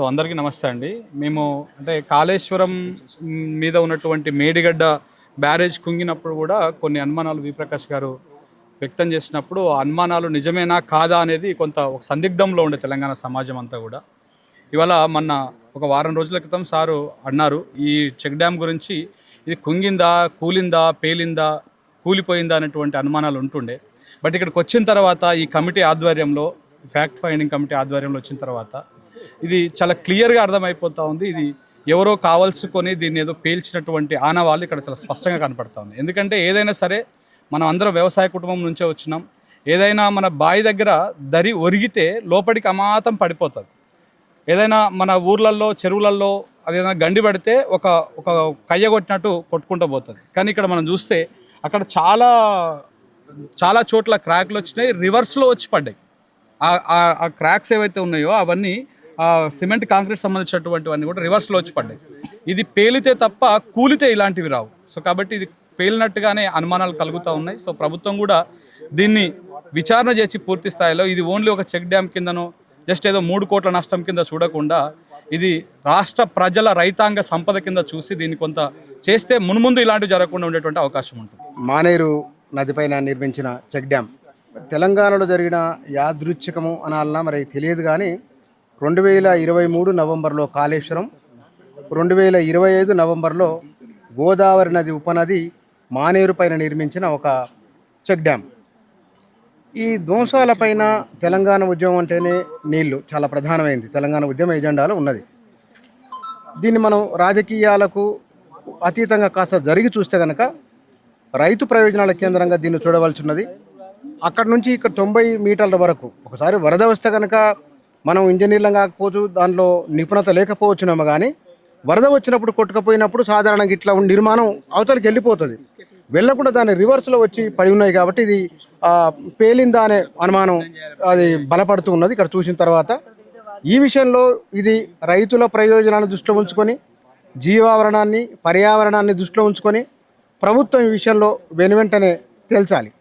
So అందరికీ నమస్తే అండి. మేము అంటే కాళేశ్వరం మీద ఉన్నటువంటి మేడిగడ్డ బ్యారేజ్ కుంగినప్పుడు కూడా కొన్ని అనుమానాలు విప్రకాష్ గారు వ్యక్తం చేసినప్పుడు ఆ అనుమానాలు నిజమేనా కాదా అనేది కొంత ఒక సందిగ్ధంలో ఉండే తెలంగాణ సమాజం అంతా కూడా. ఇవాళ మొన్న ఒక వారం రోజుల క్రితం సారు అన్నారు ఈ చెక్ డ్యామ్ గురించి ఇది కుంగిందా కూలిందా పేలిందా కూలిపోయిందా అనేటువంటి అనుమానాలు ఉంటుండే. బట్ ఇక్కడికి వచ్చిన తర్వాత ఈ కమిటీ ఆధ్వర్యంలో ఫ్యాక్ట్ ఫైండింగ్ కమిటీ ఆధ్వర్యంలో వచ్చిన తర్వాత ఇది చాలా క్లియర్గా అర్థమైపోతా ఉంది. ఇది ఎవరో కావాల్సుకొని దీన్ని ఏదో పేల్చినటువంటి ఆనవాళ్ళు ఇక్కడ చాలా స్పష్టంగా కనపడతా ఉంది. ఎందుకంటే ఏదైనా సరే మనం అందరం వ్యవసాయ కుటుంబం నుంచే వచ్చినాం. ఏదైనా మన బావి దగ్గర దరి ఒరిగితే లోపలికి అమాతం పడిపోతుంది. ఏదైనా మన ఊర్లల్లో చెరువులల్లో అదేదైనా గండి పడితే ఒక ఒక కయ్య కొట్టినట్టు కొట్టుకుంటూ పోతుంది. కానీ ఇక్కడ మనం చూస్తే అక్కడ చాలా చాలా చోట్ల క్రాక్లు వచ్చినాయి. రివర్స్లో వచ్చి పడ్డాయి. ఆ- ఆ- క్రాక్స్ ఏవైతే ఉన్నాయో అవన్నీ సిమెంట్ కాంక్రీట్ సంబంధించినటువంటివన్నీ కూడా రివర్స్లో వచ్చి పడ్డాయి. ఇది పేలితే తప్ప కూలితే ఇలాంటివి రావు. సో కాబట్టి ఇది పేలినట్టుగానే అనుమానాలు కలుగుతూ ఉన్నాయి. సో ప్రభుత్వం కూడా దీన్ని విచారణ చేసి పూర్తి స్థాయిలో ఇది ఓన్లీ ఒక చెక్ డ్యామ్ కిందనో జస్ట్ ఏదో మూడు కోట్ల నష్టం కింద చూడకుండా ఇది రాష్ట్ర ప్రజల రైతాంగ సంపద కింద చూసి దీన్ని కొంత చేస్తే మున్ముందు ఇలాంటివి జరగకుండా ఉండేటువంటి అవకాశం ఉంటుంది. మానేరు నదిపైన నిర్మించిన చెక్ డ్యామ్. తెలంగాణలో జరిగిన యాదృచ్ఛికము అనాలన్నా మరి తెలియదు కానీ రెండు వేల ఇరవై మూడు నవంబర్లో కాళేశ్వరం రెండు వేల ఇరవై ఐదు నవంబర్లో గోదావరి నది ఉపనది మానేరు పైన నిర్మించిన ఒక చెక్ డ్యామ్ ఈ ధ్వంసాలపైన తెలంగాణ ఉద్యమం అంటేనే నీళ్ళు చాలా ప్రధానమైంది. తెలంగాణ ఉద్యమ ఎజెండాలో ఉన్నది. దీన్ని మనం రాజకీయాలకు అతీతంగా కాస్త జరిగి చూస్తే కనుక రైతు ప్రయోజనాల కేంద్రంగా దీన్ని చూడవలసి ఉన్నది. అక్కడ నుంచి ఇక్కడ తొంభై మీటర్ల వరకు ఒకసారి వరద వస్తే కనుక మనం ఇంజనీర్లం కాకపోవచ్చు దాంట్లో నిపుణత లేకపోవచ్చునేమో కానీ వరద వచ్చినప్పుడు కొట్టుకపోయినప్పుడు సాధారణంగా ఇట్లా నిర్మాణం అవతలకి వెళ్ళిపోతుంది. వెళ్ళకుండా దాని రివర్స్లో వచ్చి పడి ఉన్నాయి కాబట్టి ఇది పేలిందా అనే అనుమానం అది బలపడుతూ ఉన్నది ఇక్కడ చూసిన తర్వాత. ఈ విషయంలో ఇది రైతుల ప్రయోజనాన్ని దృష్టిలో ఉంచుకొని జీవావరణాన్ని పర్యావరణాన్ని దృష్టిలో ఉంచుకొని ప్రభుత్వం ఈ విషయంలో వెనువెంటనే తేల్చాలి.